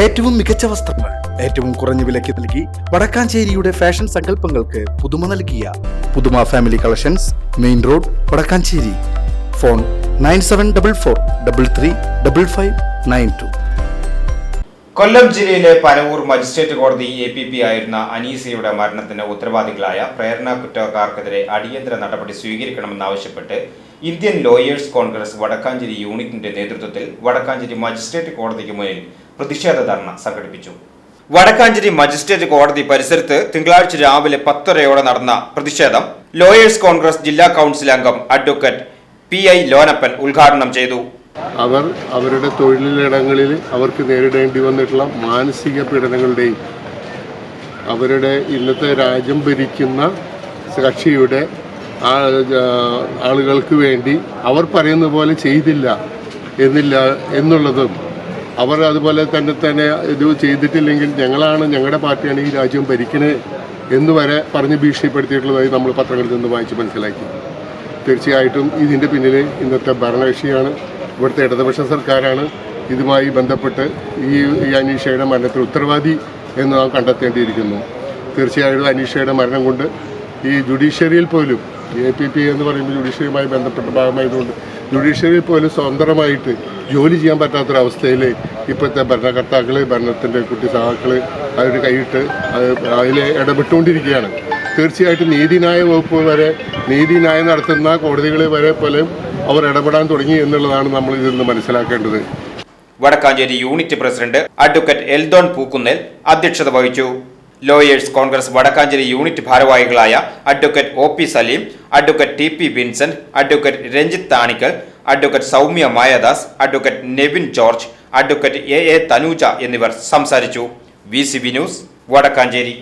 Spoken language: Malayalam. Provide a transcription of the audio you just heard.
ഏറ്റവും മികച്ച വസ്ത്രങ്ങൾ ഏറ്റവും കുറഞ്ഞ വിലയ്ക്ക് നൽകി വടക്കാഞ്ചേരിയുടെ ഫാഷൻ സങ്കല്പങ്ങൾക്ക് പുതുമ നൽകിയ പുതുമ family collections main road Vadakkanchery. Phone nine seven double four double three double five nine two. Kollam ജില്ലയിലെ പനവൂർ മജിസ്ട്രേറ്റ് കോടതി എ പി പി ആയിരുന്ന അനീസയുടെ മരണത്തിന് ഉത്തരവാദികളായ പ്രേരണ കുറ്റക്കാർക്കെതിരെ അടിയന്തര നടപടി സ്വീകരിക്കണമെന്നാവശ്യപ്പെട്ട് ഇന്ത്യൻ ലോയേഴ്സ് കോൺഗ്രസ് വടക്കാഞ്ചേരി യൂണിറ്റിന്റെ നേതൃത്വത്തിൽ വടക്കാഞ്ചേരി മജിസ്ട്രേറ്റ് കോടതിക്ക് മുന്നിൽ പ്രതിഷേധ ധർണ സംഘടിപ്പിച്ചു. വടക്കാഞ്ചേരി മജിസ്ട്രേറ്റ് കോടതി പരിസരത്ത് തിങ്കളാഴ്ച രാവിലെ പത്തരയോടെ നടന്ന പ്രതിഷേധം ലോയേഴ്സ് കോൺഗ്രസ് ജില്ലാ കൗൺസിൽ അംഗം അഡ്വക്കേറ്റ് പി ഐ ലോനപ്പൻ ഉദ്ഘാടനം ചെയ്തു. അവർ അവരുടെ തൊഴിലിടങ്ങളിൽ അവർക്ക് നേരിടേണ്ടി വന്നിട്ടുള്ള മാനസിക പീഡനങ്ങളുടെയും അവരുടെ ഇന്നത്തെ രാജ്യം ഭരിക്കുന്ന കക്ഷിയുടെ ആളുകൾക്ക് വേണ്ടി അവർ പറയുന്ന പോലെ ചെയ്തില്ല എന്നില്ല എന്നുള്ളതും അവർ അതുപോലെ തന്നെ തന്നെ ഇത് ചെയ്തിട്ടില്ലെങ്കിൽ ഞങ്ങളാണ് ഞങ്ങളുടെ പാർട്ടിയാണ് ഈ രാജ്യം ഭരിക്കണേ എന്ന് വരെ പറഞ്ഞ് ഭീഷണിപ്പെടുത്തിയിട്ടുള്ളതായി നമ്മൾ പത്രങ്ങളിൽ നിന്ന് വായിച്ച് മനസ്സിലാക്കി. തീർച്ചയായിട്ടും ഇതിന്റെ പിന്നിൽ ഇന്നത്തെ ഭരണകക്ഷിയാണ് ഇവിടുത്തെ ഇടതുപക്ഷ സർക്കാരാണ് ഇതുമായി ബന്ധപ്പെട്ട് ഈ ഈ അനീഷയുടെ മരണത്തിൽ ഉത്തരവാദി എന്ന് നാം കണ്ടെത്തേണ്ടിയിരിക്കുന്നു. തീർച്ചയായിട്ടും അനീഷയുടെ മരണം കൊണ്ട് ഈ ജുഡീഷ്യറിയിൽ പോലും എ പി പി എന്ന് പറയുമ്പോൾ ജുഡീഷ്യറിയുമായി ബന്ധപ്പെട്ട ഭാഗമായതുകൊണ്ട് ജുഡീഷ്യറിയിൽ പോലും സ്വതന്ത്രമായിട്ട് ജോലി ചെയ്യാൻ പറ്റാത്തൊരവസ്ഥയിൽ ഇപ്പോഴത്തെ ഭരണകർത്താക്കൾ ഭരണത്തിന്റെ കുട്ടി സഹാക്കൾ അവർ കൈയിട്ട് അതിൽ ഇടപെട്ടുകൊണ്ടിരിക്കുകയാണ്. തീർച്ചയായിട്ടും നീതിന്യായ വകുപ്പ് വരെ നീതിന്യായം നടത്തുന്ന കോടതികളെ വരെ പോലും അവർ ഇടപെടാൻ തുടങ്ങി എന്നുള്ളതാണ് നമ്മൾ ഇതിൽ നിന്ന് മനസ്സിലാക്കേണ്ടത്. Vadakkancherry unit president advocate Eldhon Pookkunnel അധ്യക്ഷത വഹിച്ചു. ലോയേഴ്സ് കോൺഗ്രസ് വടക്കാഞ്ചേരി യൂണിറ്റ് ഭാരവാഹികളായ advocate O P Saleem advocate T P Vincent advocate Ranjith Thanikkal advocate Soumya Mayadas advocate Nevin George advocate A A Thanuja എന്നിവർ സംസാരിച്ചു. V C B news Vadakkancherry.